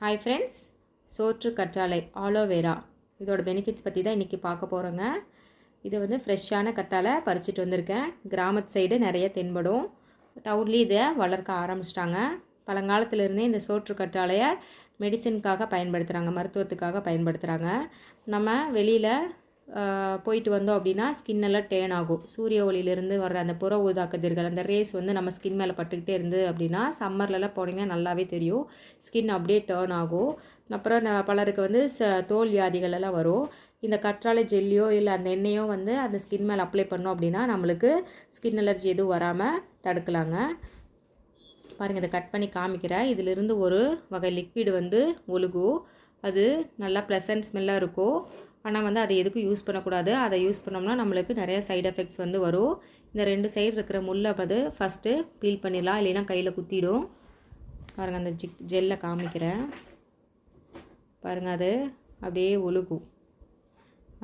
Hi friends சோற்று கற்றாழை aloe vera இதோட பெனிஃபிட்ஸ் பற்றி தான் இன்றைக்கி பார்க்க போகிறோங்க இது வந்து ஃப்ரெஷ்ஷான கற்றாழை பறிச்சிட்டு வந்திருக்கேன். கிராமத்து சைடு நிறைய தென்படும். டவுன்லேயும் இதை வளர்க்க ஆரம்பிச்சிட்டாங்க. பழங்காலத்திலிருந்தே இந்த சோற்று கற்றாழையை மெடிசனுக்காக பயன்படுத்துகிறாங்க மருத்துவத்துக்காக பயன்படுத்துகிறாங்க நம்ம வெளியில் போயிட்டு வந்தோம் அப்படின்னா ஸ்கின் எல்லாம் டேன் ஆகும். சூரிய ஒளியிலிருந்து வர்ற அந்த புற ஊதா கதிர்கள் அந்த ரேஸ் வந்து நம்ம ஸ்கின் மேலே பட்டுக்கிட்டே இருந்து அப்படின்னா சம்மர்லலாம் போனீங்கன்னா நல்லாவே தெரியும். ஸ்கின் அப்படியே டேர்ன் ஆகும். அப்புறம் ந- பலருக்கு வந்து ச தோல் வியாதிகள் எல்லாம் வரும். இந்த கற்றாழை ஜெல்லியோ இல்லை அந்த எண்ணெயோ வந்து அந்த ஸ்கின் மேலே அப்ளை பண்ணோம் அப்படின்னா நம்மளுக்கு ஸ்கின் அலர்ஜி எதுவும் வராமல் தடுக்கலாங்க. பாருங்கள் இதை கட் பண்ணி காமிக்கிறேன். இதிலிருந்து ஒரு வகை லிக்விட் வந்து ஒழுகும். அது நல்லா ப்ளசன்ட் ஸ்மெல்லாக இருக்கும். ஆனால் வந்து அதை எதுக்கும் யூஸ் பண்ணக்கூடாது. அதை யூஸ் பண்ணோம்னா நம்மளுக்கு நிறைய சைடு எஃபெக்ட்ஸ் வந்து வரும். இந்த ரெண்டு சைடு இருக்கிற முள்ளை வந்து ஃபஸ்ட்டு பீல் பண்ணிடலாம். இல்லைன்னா கையில் குத்திடும். பாருங்கள் அந்த ஜிக் ஜெல்லை காமிக்கிறேன். பாருங்கள் அது அப்படியே ஒழுகும்.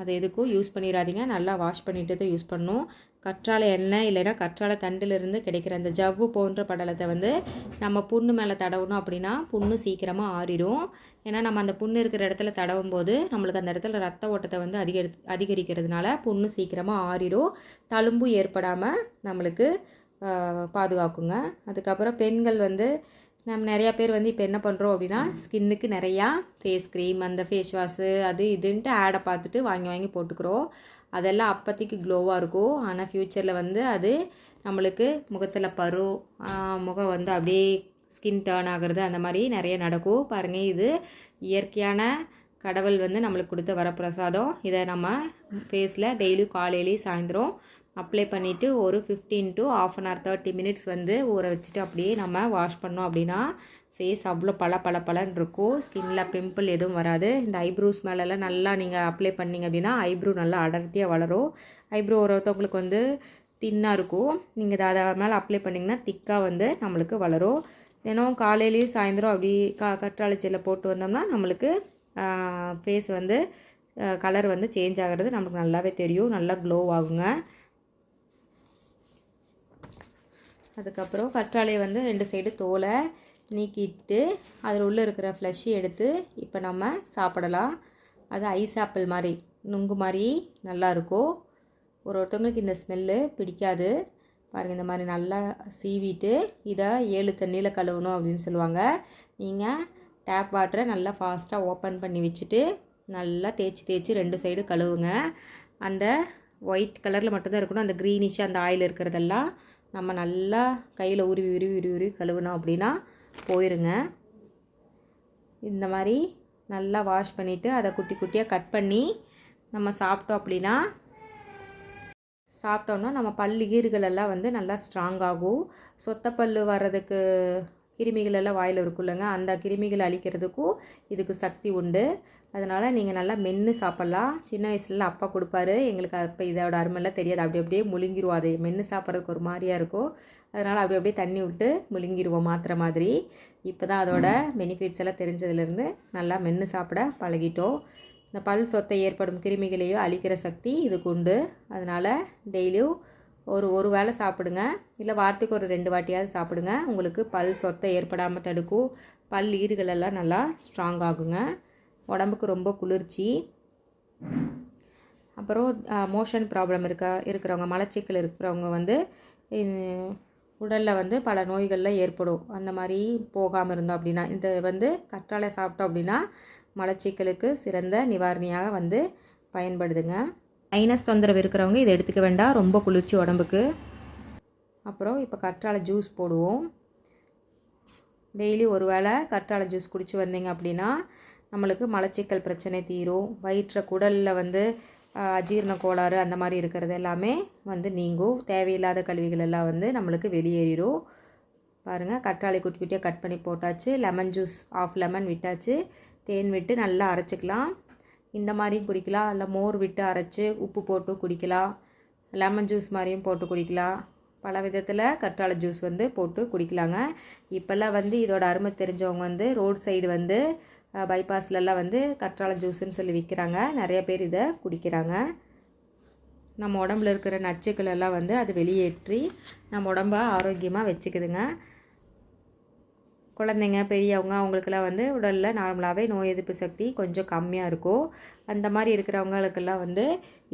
அதை எதுக்கும் யூஸ் பண்ணிடாதீங்க நல்லா வாஷ் பண்ணிட்டு தான் யூஸ் பண்ணணும். கற்றாழை எண்ணெய் இல்லைன்னா கற்றாழை தண்டிலிருந்து கிடைக்கிற அந்த ஜவ்வு போன்ற படலத்தை வந்து நம்ம புண்ணு மேலே தடவணும் அப்படின்னா புண்ணு சீக்கிரமாக ஆறிடும் ஏன்னா நம்ம அந்த புண்ணு இருக்கிற இடத்துல தடவும் போது நம்மளுக்கு அந்த இடத்துல ரத்த ஓட்டத்தை வந்து அதிகரி அதிகரிக்கிறதுனால புண்ணு சீக்கிரமாக ஆறிடும் தழும்பு ஏற்படாமல் நம்மளுக்கு பாதுகாக்குங்க. அதுக்கப்புறம் பெண்கள் வந்து நம்ம நிறையா பேர் வந்து இப்போ என்ன பண்ணுறோம் அப்படின்னா ஸ்கின்னுக்கு நிறையா ஃபேஸ் க்ரீம் அந்த ஃபேஸ் வாஷு அது இதுன்ட்டு ஆடை பார்த்துட்டு வாங்கி வாங்கி போட்டுக்கிறோம். அதெல்லாம் அப்போதைக்கு க்ளோவாக இருக்கும். ஆனால் ஃப்யூச்சரில் வந்து அது நம்மளுக்கு முகத்தில் பரு முகம் வந்து அப்படியே ஸ்கின் டேர்ன் ஆகுறது அந்த மாதிரி நிறைய நடக்கும். பாருங்கள் இது இயற்கையான கடவுள் வந்து நம்மளுக்கு கொடுத்த வரப்பிரசாதம். இதை நம்ம ஃபேஸில் டெய்லியும் காலையிலையும் சாயந்தரம் அப்ளை பண்ணிவிட்டு ஒரு fifteen to half an hour thirty minutes வந்து ஊற வச்சுட்டு அப்படியே நம்ம வாஷ் பண்ணோம் அப்படின்னா ஃபேஸ் அவ்வளோ பல பல பலன்னு இருக்கும். ஸ்கின்ல பிம்பிள் எதுவும் வராது. இந்த ஐப்ரோஸ் மேலெல்லாம் நல்லா நீங்கள் அப்ளை பண்ணீங்க அப்படின்னா ஐப்ரோ நல்லா அடர்த்தியாக வளரும். ஐப்ரோ ஒருத்தவங்களுக்கு வந்து தின்னாக இருக்கும். நீங்கள் இதை அதை மேலே அப்ளை பண்ணிங்கன்னா திக்காக வந்து நம்மளுக்கு வளரும். தினம் காலையிலேயும் சாயந்தரம் அப்படி கா கற்றாழை செல்லை போட்டு வந்தோம்னா நம்மளுக்கு ஃபேஸ் வந்து கலர் வந்து சேஞ்ச் ஆகிறது நம்மளுக்கு நல்லாவே தெரியும். நல்லா க்ளோ ஆகுங்க. அதுக்கப்புறம் கற்றாழையை வந்து ரெண்டு சைடு தோலை நீக்கிட்டு அதில் உள்ளே இருக்கிற ஃப்ளஷி எடுத்து இப்போ நம்ம சாப்பிடலாம். அது ஐஸ் ஆப்பிள் மாதிரி நுங்கு மாதிரி நல்லாயிருக்கும் ஒரு ஒருத்தவங்களுக்கு இந்த ஸ்மெல்லு பிடிக்காது. பாருங்கள் இந்த மாதிரி நல்லா சீவிட்டு இதை ஏழு தண்ணியில் கழுவணும் அப்படின்னு சொல்லுவாங்க. நீங்கள் டேப் வாட்டரை நல்லா ஃபாஸ்ட்டாக ஓப்பன் பண்ணி வச்சுட்டு நல்லா தேய்ச்சி தேய்ச்சி ரெண்டு சைடு கழுவுங்க. அந்த ஒயிட் கலரில் மட்டும்தான் இருக்கணும். அந்த க்ரீனிஷ் அந்த ஆயில் இருக்கிறதெல்லாம் நம்ம நல்லா கையில் உருவி உருவி உருவி உருவி கழுவுனோம் அப்படின்னா போயிருங்க. இந்த மாதிரி நல்லா வாஷ் பண்ணிவிட்டு அதை குட்டி குட்டியாக கட் பண்ணி நம்ம சாப்பிட்டோம் அப்படின்னா சாப்பிட்டோன்னா நம்ம பல் ஈறுகள் எல்லாம் வந்து நல்லா ஸ்ட்ராங் ஆகும். சொத்தப்பல் வர்றதுக்கு கிருமிகள் எல்லாம் வாயில் இருக்குல்லங்க அந்த கிருமிகள் அழிக்கிறதுக்கும் இதுக்கு சக்தி உண்டு. அதனால் நீங்கள் நல்லா மென்று சாப்பிட்லாம். சின்ன வயசுல அப்பா கொடுப்பாரு. எங்களுக்கு அப்போ இதோட அருமெல்லாம் தெரியாது. அப்படி அப்படியே முழுங்கிருவோம். அதை மென்று சாப்பிட்றதுக்கு ஒரு மாதிரியாக இருக்கும். அதனால் அப்படி அப்படியே தண்ணி விட்டு முழுங்கிடுவோம் மாத்திர மாதிரி. இப்போ தான் அதோட பெனிஃபிட்ஸ் எல்லாம் தெரிஞ்சதுலேருந்து நல்லா மென்று சாப்பிட பழகிட்டோம். இந்த பல் சொத்தை ஏற்படும் கிருமிகளையோ அழிக்கிற சக்தி இதுக்கு உண்டு. அதனால் டெய்லியும் ஒரு ஒரு வேளை சாப்பிடுங்க. இல்லை வாரத்துக்கு ஒரு ரெண்டு வாட்டியாவது சாப்பிடுங்க. உங்களுக்கு பல் சொத்தை ஏற்படாமல் தடுக்கும். பல் ஈறுகளெல்லாம் நல்லா ஸ்ட்ராங் ஆகுங்க. உடம்புக்கு ரொம்ப குளிர்ச்சி. அப்புறம் மோஷன் ப்ராப்ளம் இருக்க இருக்கிறவங்க மலச்சிக்கல் இருக்கிறவங்க வந்து உடலில் வந்து பல நோய்கள்லாம் ஏற்படும். அந்த மாதிரி போகாமல் இருந்தோம் அப்படின்னா இந்த வந்து கற்றாழை சாப்பிட்டோம் அப்படின்னா மலச்சிக்கலுக்கு சிறந்த நிவாரணியாக வந்து பயன்படுதுங்க. மைனஸ் தொந்தரவு இருக்கிறவங்க இதை எடுத்துக்க வேண்டாம். ரொம்ப குளிர்ச்சி உடம்புக்கு. அப்புறம் இப்போ கற்றாழை ஜூஸ் போடுவோம். டெய்லி ஒரு வேளை கற்றாழை ஜூஸ் குடிச்சு வந்தீங்க அப்படின்னா நம்மளுக்கு மலச்சிக்கல் பிரச்சனை தீரும். வயிற்றை குடலில் வந்து அஜீரண கோளாறு அந்த மாதிரி இருக்கிறது எல்லாமே வந்து நீங்கும். தேவையில்லாத கழிவுகள் எல்லாம் வந்து நம்மளுக்கு வெளியேறிடும் பாருங்கள் கற்றாழை குட்டி குட்டியாக கட் பண்ணி போட்டாச்சு. லெமன் ஜூஸ் ஆஃப் லெமன் விட்டாச்சு. தேன் விட்டு நல்லா அரைச்சிக்கலாம். இந்த மாதிரியும் குடிக்கலாம். இல்லை மோர் விட்டு அரைச்சி உப்பு போட்டு குடிக்கலாம். லெமன் ஜூஸ் மாதிரியும் போட்டு குடிக்கலாம். பல விதத்தில் கற்றாழை ஜூஸ் வந்து போட்டு குடிக்கலாங்க. இப்போல்லாம் வந்து இதோட அருமை தெரிஞ்சவங்க வந்து ரோட் சைடு வந்து பைபாஸ்லலாம் வந்து கற்றாழை ஜூஸுன்னு சொல்லி விற்கிறாங்க நிறைய பேர் இதை குடிக்கிறாங்க. நம்ம உடம்புல இருக்கிற நச்சுக்கள் எல்லாம் வந்து அது வெளியேற்றி நம்ம உடம்ப ஆரோக்கியமாக வச்சுக்குதுங்க. குழந்தைங்க பெரியவங்க அவங்களுக்கெல்லாம் வந்து உடலில் நார்மலாகவே நோய் எதிர்ப்பு சக்தி கொஞ்சம் கம்மியாக இருக்கும். அந்த மாதிரி இருக்கிறவங்களுக்கெல்லாம் வந்து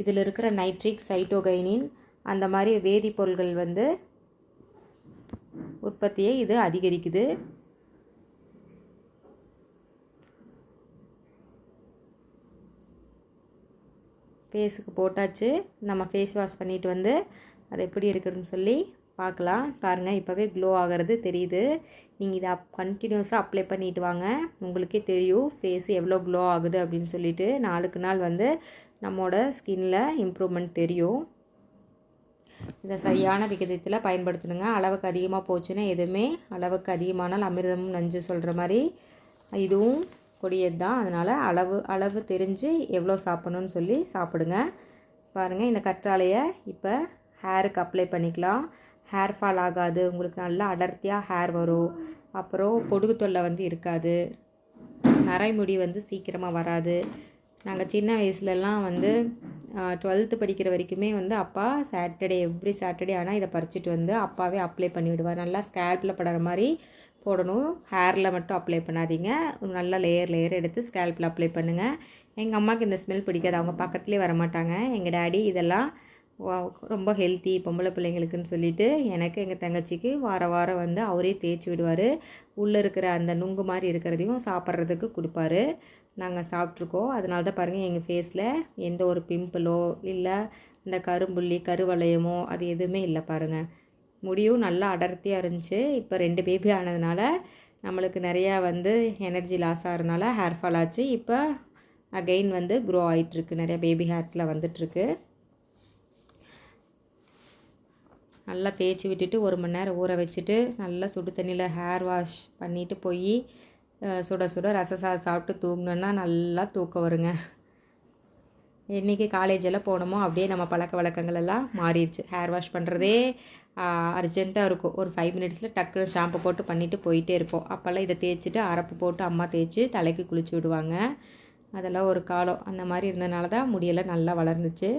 இதில் இருக்கிற நைட்ரிக் சைட்டோகைனின் அந்த மாதிரி வேதிப்பொருள்கள் வந்து உற்பத்தியை இது அதிகரிக்குது. ஃபேஸுக்கு போட்டாச்சு. நம்ம ஃபேஸ் வாஷ் பண்ணிட்டு வந்து அது எப்படி இருக்குதுன்னு சொல்லி பார்க்கலாம். பாருங்கள் இப்போவே க்ளோ ஆகிறது தெரியுது. நீங்கள் இதை அப் கண்டினியூஸாக அப்ளை பண்ணிட்டு வாங்க. உங்களுக்கே தெரியும் ஃபேஸ் எவ்வளோ க்ளோ ஆகுது அப்படின்னு சொல்லிட்டு. நாளுக்கு நாள் வந்து நம்மளோட ஸ்கின்ல இம்ப்ரூவ்மெண்ட் தெரியும். இதை சரியான விகிதத்தில் பயன்படுத்தணுங்க. அளவுக்கு அதிகமாக போச்சுன்னா எதுவுமே அளவுக்கு அதிகமானால் அமிர்தமும் நஞ்சு சொல்கிற மாதிரி. இதுவும் கொடியது தான். அதனால் அளவு அளவு தெரிஞ்சு எவ்வளோ சாப்பிட்ணுன்னு சொல்லி சாப்பிடுங்க. பாருங்கள் இந்த கற்றாழையை இப்போ ஹேருக்கு அப்ளை பண்ணிக்கலாம். ஹேர் ஃபால் ஆகாது உங்களுக்கு நல்லா அடர்த்தியாக ஹேர் வரும். அப்புறம் பொடுகு தொல்லை வந்து இருக்காது. நரைமுடி வந்து சீக்கிரமாக வராது. நாங்கள் சின்ன வயசுலலாம் வந்து டுவெல்த்து படிக்கிற வரைக்குமே வந்து அப்பா சாட்டர்டே எவ்ரி சாட்டர்டே ஆனால் இதை பறிச்சிட்டு வந்து அப்பாவே அப்ளை பண்ணி விடுவார் நல்லா ஸ்கேல்பில் படுற மாதிரி போடணும். ஹேரில் மட்டும் அப்ளை பண்ணாதீங்க. நல்லா லேயர் லேயர் எடுத்து ஸ்கேல்பில் அப்ளை பண்ணுங்கள் எங்கள் அம்மாவுக்கு இந்த ஸ்மெல் பிடிக்காது. அவங்க பக்கத்துலேயே வர மாட்டாங்க எங்கள் டேடி இதெல்லாம் ரொம்ப ஹெல்த்தி பொம்பளை பிள்ளைங்களுக்குன்னு சொல்லிட்டு எனக்கு எங்கள் தங்கச்சிக்கு வார வாரம் வந்து அவரே தேய்ச்சி விடுவார். உள்ளே இருக்கிற அந்த நுங்கு மாதிரி இருக்கிறதையும் சாப்பிட்றதுக்கு கொடுப்பாரு. நாங்கள் சாப்பிட்ருக்கோம் அதனால தான் பாருங்கள் எங்கள் ஃபேஸில் எந்த ஒரு பிம்பிளோ இல்லை இந்த கரும்புள்ளி கருவளையமோ அது எதுவுமே இல்லை பாருங்கள் முடியும். நல்லா அடர்த்தியாக இருந்துச்சு. இப்போ ரெண்டு பேபி ஆனதுனால நம்மளுக்கு நிறையா வந்து எனர்ஜி லாஸ் ஆகிறதுனால ஹேர் ஃபால் ஆச்சு. இப்போ அகெயின் வந்து க்ரோ ஆகிட்டுருக்கு நிறையா பேபி ஹேர்ஸில் வந்துட்டுருக்கு. நல்லா தேய்ச்சி விட்டுட்டு ஒரு மணி நேரம் ஊற வச்சுட்டு நல்லா சுடு தண்ணியில் ஹேர் வாஷ் பண்ணிவிட்டு போய் சுட சுட ரச சாதம் சாப்பிட்டு தூங்கினோன்னா நல்லா தூக்கம் வருங்க. என்றைக்கு காலேஜெல்லாம் போனோமோ அப்படியே நம்ம பழக்க வழக்கங்கள் எல்லாம் மாறிடுச்சு. ஹேர் வாஷ் பண்ணுறதே அர்ஜெண்ட்டாக இருக்கும். ஒரு ஃபைவ் மினிட்ஸில் டக்குனு ஷாம்பு போட்டு பண்ணிவிட்டு போயிட்டே இருப்போம். அப்போல்லாம் இதை தேய்ச்சிட்டு அரப்பு போட்டு அம்மா தேய்ச்சி தலைக்கு குளிச்சு விடுவாங்க. அதெல்லாம் ஒரு காலம். அந்த மாதிரி இருந்தனால தான் முடியெல்லாம் நல்லா வளர்ந்துச்சு.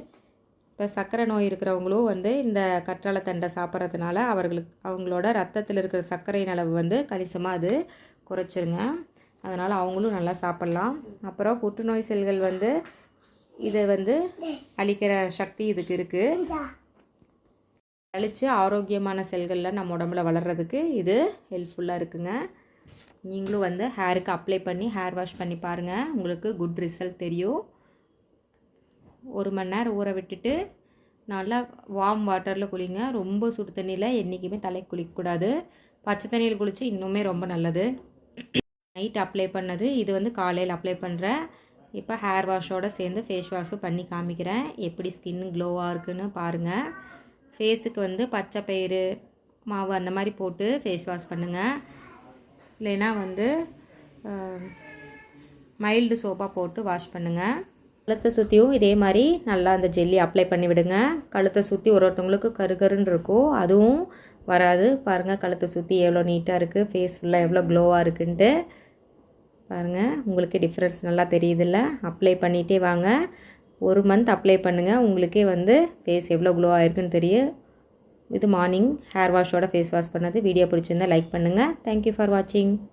இப்போ சர்க்கரை நோய் இருக்கிறவங்களும் வந்து இந்த கற்றாழை தண்டை சாப்பிட்றதுனால அவர்களுக்கு அவங்களோட ரத்தத்தில் இருக்கிற சர்க்கரையின் அளவு வந்து கணிசமாக அது குறைச்சிருங்க. அதனால் அவங்களும் நல்லா சாப்பிட்லாம். அப்புறம் புற்றுநோய் செல்கள் வந்து இதை வந்து அழிக்கிற சக்தி இதுக்கு இருக்குது அழித்து ஆரோக்கியமான செல்களில் நம்ம உடம்புல வளர்கிறதுக்கு இது ஹெல்ப்ஃபுல்லாக இருக்குங்க. நீங்களும் வந்து ஹேருக்கு அப்ளை பண்ணி ஹேர் வாஷ் பண்ணி பாருங்கள் உங்களுக்கு குட் ரிசல்ட் தெரியும். ஒரு மணி நேரம் ஊற விட்டுட்டு நல்லா வார்ம் வாட்டரில் குளிங்க. ரொம்ப சுடு தண்ணியில் என்றைக்குமே தலைக்கு குளிக்கக்கூடாது பச்சை தண்ணியில் குளித்து இன்னுமே ரொம்ப நல்லது. நைட் அப்ளை பண்ணது. இது வந்து காலையில் அப்ளை பண்ணுறேன் இப்போ ஹேர் வாஷோடு சேர்ந்து ஃபேஸ் வாஷும் பண்ணி காமிக்கிறேன். எப்படி ஸ்கின் க்ளோவாக இருக்குன்னு பாருங்கள் ஃபேஸுக்கு வந்து பச்சை பயிறு மாவு அந்த மாதிரி போட்டு ஃபேஸ் வாஷ் பண்ணுங்கள் இல்லைன்னா வந்து மைல்டு சோப்பாக போட்டு வாஷ் பண்ணுங்கள் கழுத்தை சுற்றியும் இதே மாதிரி நல்லா அந்த ஜெல்லி அப்ளை பண்ணி விடுங்க. கழுத்தை சுற்றி ஒரு ஒருத்தவங்களுக்கு கருகருன்னு இருக்கும் அதுவும் வராது. பாருங்கள் கழுத்தை சுற்றி எவ்வளோ நீட்டாக இருக்குது ஃபேஸ் ஃபுல்லாக எவ்வளோ க்ளோவாக இருக்குன்ட்டு. பாருங்கள் உங்களுக்கு டிஃப்ரென்ஸ் நல்லா தெரியுதில்ல? அப்ளை பண்ணிகிட்டே வாங்க. ஒரு மந்த் அப்ளை பண்ணுங்கள் உங்களுக்கே வந்து ஃபேஸ் எவ்வளோ க்ளோ ஆகிருக்குன்னு தெரியும் இது மார்னிங் ஹேர் வாஷோட ஃபேஸ் வாஷ் பண்ணது. வீடியோ பிடிச்சிருந்தா லைக் பண்ணுங்கள் தேங்க்யூ ஃபார் வாட்சிங்